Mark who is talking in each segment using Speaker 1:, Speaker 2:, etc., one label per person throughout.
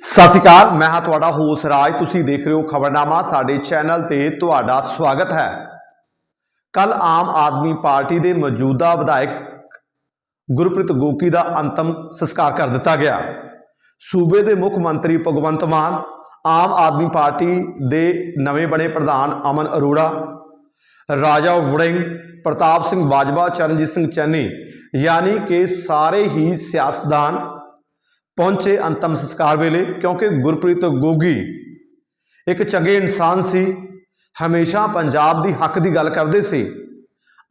Speaker 1: ਸਤਿ ਸ਼੍ਰੀ ਅਕਾਲ, ਮੈਂ ਹਾਂ ਤੁਹਾਡਾ ਹੋਸ ਰਾਜ। ਤੁਸੀਂ ਦੇਖ ਰਹੇ ਹੋ ਖਬਰਨਾਮਾ, ਸਾਡੇ ਚੈਨਲ ਤੇ ਤੁਹਾਡਾ ਸਵਾਗਤ ਹੈ। ਕੱਲ ਆਮ ਆਦਮੀ ਪਾਰਟੀ ਦੇ ਮੌਜੂਦਾ ਵਿਧਾਇਕ ਗੁਰਪ੍ਰੀਤ ਗੋਕੀ ਦਾ ਅੰਤਮ ਸੰਸਕਾਰ ਕਰ ਦਿੱਤਾ ਗਿਆ। ਸੂਬੇ ਦੇ ਮੁੱਖ ਮੰਤਰੀ ਭਗਵੰਤ ਮਾਨ, ਆਮ ਆਦਮੀ ਪਾਰਟੀ ਦੇ ਨਵੇਂ ਬਣੇ ਪ੍ਰਧਾਨ ਅਮਨ ਅਰੋੜਾ, ਰਾਜਾ ਵੜਿੰਗ, ਪ੍ਰਤਾਪ ਸਿੰਘ ਬਾਜਵਾ, ਚਰਨਜੀਤ ਸਿੰਘ ਚੰਨੀ, ਯਾਨੀ ਕਿ ਸਾਰੇ ਹੀ ਸਿਆਸਤਦਾਨ ਪਹੁੰਚੇ ਅੰਤਮ ਸੰਸਕਾਰ ਵੇਲੇ, ਕਿਉਂਕਿ ਗੁਰਪ੍ਰੀਤ ਗੋਗੀ ਇੱਕ ਚੰਗੇ ਇਨਸਾਨ ਸੀ, ਹਮੇਸ਼ਾ ਪੰਜਾਬ ਦੀ ਹੱਕ ਦੀ ਗੱਲ ਕਰਦੇ ਸੀ।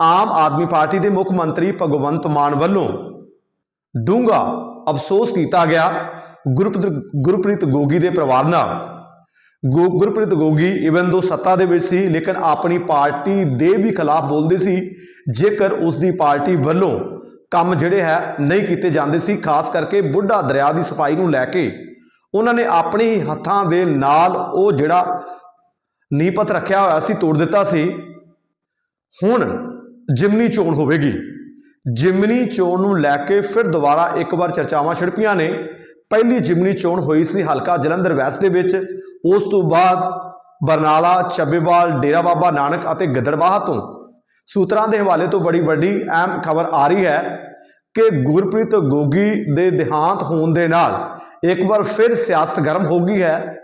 Speaker 1: ਆਮ ਆਦਮੀ ਪਾਰਟੀ ਦੇ ਮੁੱਖ ਮੰਤਰੀ ਭਗਵੰਤ ਮਾਨ ਵੱਲੋਂ ਡੂੰਘਾ ਅਫਸੋਸ ਕੀਤਾ ਗਿਆ ਗੁਰਪ੍ਰੀਤ ਗੁਰਪ੍ਰੀਤ ਗੋਗੀ ਦੇ ਪਰਿਵਾਰ ਨਾਲ। ਗੁ- ਗੁਰਪ੍ਰੀਤ ਗੋਗੀ ਇਵਨ ਦੋ ਸੱਤਾ ਦੇ ਵਿੱਚ ਸੀ, ਲੇਕਿਨ ਆਪਣੀ ਪਾਰਟੀ ਦੇ ਵੀ ਖਿਲਾਫ ਬੋਲਦੇ ਸੀ, ਜੇਕਰ ਉਸ ਦੀ ਪਾਰਟੀ ਵੱਲੋਂ ਕੰਮ ਜਿਹੜੇ ਹੈ ਨਹੀਂ ਕੀਤੇ ਜਾਂਦੇ ਸੀ, ਖਾਸ ਕਰਕੇ ਬੁੱਢਾ ਦਰਿਆ ਦੀ ਸਫ਼ਾਈ ਨੂੰ ਲੈ ਕੇ। ਉਹਨਾਂ ਨੇ ਆਪਣੇ ਹੀ ਹੱਥਾਂ ਦੇ ਨਾਲ ਉਹ ਜਿਹੜਾ ਨੀਪਤ ਰੱਖਿਆ ਹੋਇਆ ਸੀ, ਤੋੜ ਦਿੱਤਾ ਸੀ। ਹੁਣ ਜਿਮਨੀ ਚੋਣ ਹੋਵੇਗੀ। ਜਿਮਨੀ ਚੋਣ ਨੂੰ ਲੈ ਕੇ ਫਿਰ ਦੁਬਾਰਾ ਇੱਕ ਵਾਰ ਚਰਚਾਵਾਂ ਛਿੜਪੀਆਂ ਨੇ। ਪਹਿਲੀ ਜਿਮਨੀ ਚੋਣ ਹੋਈ ਸੀ ਹਲਕਾ ਜਲੰਧਰ ਵੈਸਟ ਦੇ ਵਿੱਚ। ਉਸ ਤੋਂ ਬਾਅਦ ਬਰਨਾਲਾ ਚੱਬੇਵਾਲ ਡੇਰਾ ਬਾਬਾ ਨਾਨਕ ਅਤੇ ਗਿੱਦੜਬਾਹਾ ਤੋਂ ਸੂਤਰਾਂ ਦੇ ਹਵਾਲੇ ਤੋਂ ਬੜੀ ਵੱਡੀ ਅਹਿਮ ਖਬਰ ਆ ਰਹੀ ਹੈ ਕਿ ਗੁਰਪ੍ਰੀਤ ਗੋਗੀ ਦੇ ਦੇਹਾਂਤ ਹੋਣ ਦੇ ਨਾਲ ਇੱਕ ਵਾਰ ਫਿਰ ਸਿਆਸਤ ਗਰਮ ਹੋ ਗਈ ਹੈ।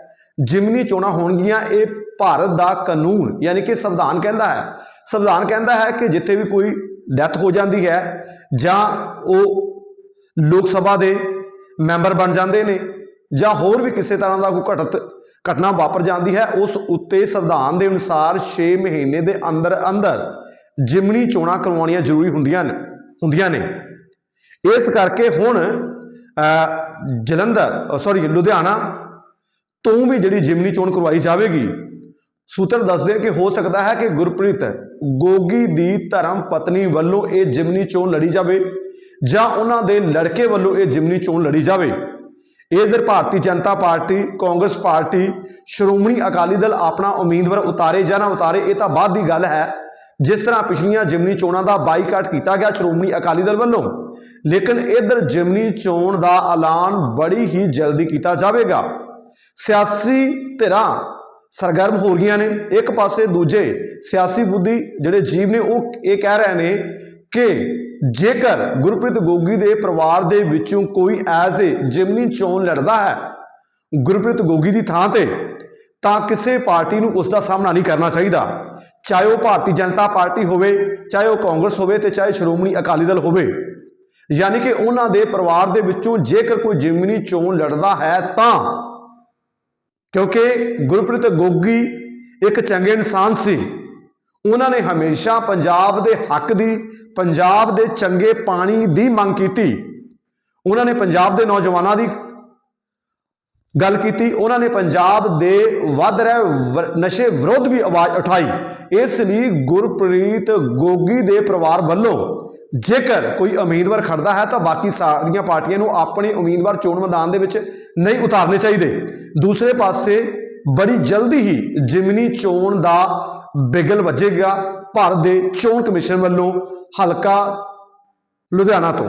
Speaker 1: ਜਿਮਨੀ ਚੋਣਾਂ ਹੋਣਗੀਆਂ, ਇਹ ਭਾਰਤ ਦਾ ਕਾਨੂੰਨ ਯਾਨੀ ਕਿ ਸੰਵਿਧਾਨ ਕਹਿੰਦਾ ਹੈ। ਸੰਵਿਧਾਨ ਕਹਿੰਦਾ ਹੈ ਕਿ ਜਿੱਥੇ ਵੀ ਕੋਈ ਡੈਥ ਹੋ ਜਾਂਦੀ ਹੈ ਜਾਂ ਉਹ ਲੋਕ ਸਭਾ ਦੇ ਮੈਂਬਰ ਬਣ ਜਾਂਦੇ ਨੇ ਜਾਂ ਹੋਰ ਵੀ ਕਿਸੇ ਤਰ੍ਹਾਂ ਦਾ ਕੋਈ ਘਟਤ, ਘਟਨਾ ਵਾਪਰ ਜਾਂਦੀ ਹੈ, ਉਸ ਉੱਤੇ ਸੰਵਿਧਾਨ ਦੇ ਅਨੁਸਾਰ 6 ਮਹੀਨੇ ਦੇ ਅੰਦਰ ਅੰਦਰ ਜਿਮਨੀ ਚੋਣਾਂ ਕਰਵਾਉਣੀਆਂ ਜ਼ਰੂਰੀ ਹੁੰਦੀਆਂ ਨੇ ਹੁੰਦੀਆਂ ਨੇ। ਇਸ ਕਰਕੇ ਹੁਣ ਜਲੰਧਰ ਸੌਰੀ ਲੁਧਿਆਣਾ ਤੋਂ ਵੀ ਜਿਹੜੀ ਜਿਮਨੀ ਚੋਣ ਕਰਵਾਈ ਜਾਵੇਗੀ, ਸੂਤਰ ਦੱਸਦੇ ਆ ਕਿ ਹੋ ਸਕਦਾ ਹੈ ਕਿ ਗੁਰਪ੍ਰੀਤ ਗੋਗੀ ਦੀ ਧਰਮ ਪਤਨੀ ਵੱਲੋਂ ਇਹ ਜਿਮਨੀ ਚੋਣ ਲੜੀ ਜਾਵੇ ਜਾਂ ਉਹਨਾਂ ਦੇ ਲੜਕੇ ਵੱਲੋਂ ਇਹ ਜਿਮਨੀ ਚੋਣ ਲੜੀ ਜਾਵੇ। ਇਧਰ ਭਾਰਤੀ ਜਨਤਾ ਪਾਰਟੀ, ਕਾਂਗਰਸ ਪਾਰਟੀ, ਸ਼੍ਰੋਮਣੀ ਅਕਾਲੀ ਦਲ ਆਪਣਾ ਉਮੀਦਵਾਰ ਉਤਾਰੇ ਜਾਂ ਨਾ ਉਤਾਰੇ, ਇਹ ਤਾਂ ਬਾਅਦ ਦੀ ਗੱਲ ਹੈ। ਜਿਸ ਤਰ੍ਹਾਂ ਪਿਛਲੀਆਂ ਜਿਮਨੀ ਚੋਣਾਂ ਦਾ ਬਾਈਕਾਟ ਕੀਤਾ ਗਿਆ ਸ਼੍ਰੋਮਣੀ ਅਕਾਲੀ ਦਲ ਵੱਲੋਂ, ਲੇਕਿਨ ਇਧਰ ਜਿਮਨੀ ਚੋਣ ਦਾ ਐਲਾਨ ਬੜੀ ਹੀ ਜਲਦੀ ਕੀਤਾ ਜਾਵੇਗਾ। ਸਿਆਸੀ ਧਿਰਾਂ ਸਰਗਰਮ ਹੋ ਰਹੀਆਂ ਨੇ। ਇੱਕ ਪਾਸੇ ਦੂਜੇ ਸਿਆਸੀ ਬੁੱਧੀ ਜਿਹੜੇ ਜੀਵ ਨੇ, ਉਹ ਇਹ ਕਹਿ ਰਹੇ ਨੇ ਕਿ ਜੇਕਰ ਗੁਰਪ੍ਰੀਤ ਗੋਗੀ ਦੇ ਪਰਿਵਾਰ ਦੇ ਵਿੱਚੋਂ ਕੋਈ ਐਜ਼ ਏ ਜਿਮਨੀ ਚੋਣ ਲੜਦਾ ਹੈ, ਗੁਰਪ੍ਰੀਤ ਗੋਗੀ ਦੀ ਥਾਂ ਤੇ ਤਾਂ ਕਿਸੇ ਪਾਰਟੀ ਨੂੰ ਉਸ ਦਾ ਸਾਹਮਣਾ ਨਹੀਂ ਕਰਨਾ ਚਾਹੀਦਾ। ਚਾਹੇ ਉਹ ਭਾਰਤੀ ਜਨਤਾ ਪਾਰਟੀ ਹੋਵੇ, ਚਾਹੇ ਉਹ ਕਾਂਗਰਸ ਹੋਵੇ ਤੇ ਚਾਹੇ ਸ਼੍ਰੋਮਣੀ ਅਕਾਲੀ ਦਲ ਹੋਵੇ। ਯਾਨੀ ਕਿ ਉਹਨਾਂ ਦੇ ਪਰਿਵਾਰ ਦੇ ਵਿੱਚੋਂ ਜੇਕਰ ਕੋਈ ਜਿਮਨੀ ਚੋਣ ਲੜਦਾ ਹੈ ਤਾਂ ਕਿਉਂਕਿ ਗੁਰਪ੍ਰੀਤ ਗੋਗੀ ਇੱਕ ਚੰਗੇ ਇਨਸਾਨ ਸੀ। ਉਹਨਾਂ ਨੇ ਹਮੇਸ਼ਾ ਪੰਜਾਬ ਦੇ ਹੱਕ ਦੀ, ਪੰਜਾਬ ਦੇ ਚੰਗੇ ਪਾਣੀ ਦੀ ਮੰਗ ਕੀਤੀ। ਉਹਨਾਂ ਨੇ ਪੰਜਾਬ ਦੇ ਨੌਜਵਾਨਾਂ ਦੀ ਗੱਲ ਕੀਤੀ, ਉਹਨਾਂ ਨੇ ਪੰਜਾਬ ਦੇ ਵੱਧ ਰਹੇ ਵ- ਨਸ਼ੇ ਵਿਰੁੱਧ ਵੀ ਆਵਾਜ਼ ਉਠਾਈ। ਇਸ ਲਈ ਗੁਰਪ੍ਰੀਤ ਗੋਗੀ ਦੇ ਪਰਿਵਾਰ ਵੱਲੋਂ ਜੇਕਰ ਕੋਈ ਉਮੀਦਵਾਰ ਖੜਦਾ ਹੈ, ਤਾਂ ਬਾਕੀ ਸਾਰੀਆਂ ਪਾਰਟੀਆਂ ਨੂੰ ਆਪਣੇ ਉਮੀਦਵਾਰ ਚੋਣ ਮੈਦਾਨ ਦੇ ਵਿੱਚ ਨਹੀਂ ਉਤਾਰਨੇ ਚਾਹੀਦੇ। ਦੂਸਰੇ ਪਾਸੇ ਬੜੀ ਜਲਦੀ ਹੀ ਜਿਮਨੀ ਚੋਣ ਦਾ ਬਿਗਲ ਵੱਜੇਗਾ। ਭਾਰਤ ਦੇ ਚੋਣ ਕਮਿਸ਼ਨ ਵੱਲੋਂ ਹਲਕਾ ਲੁਧਿਆਣਾ ਤੋਂ।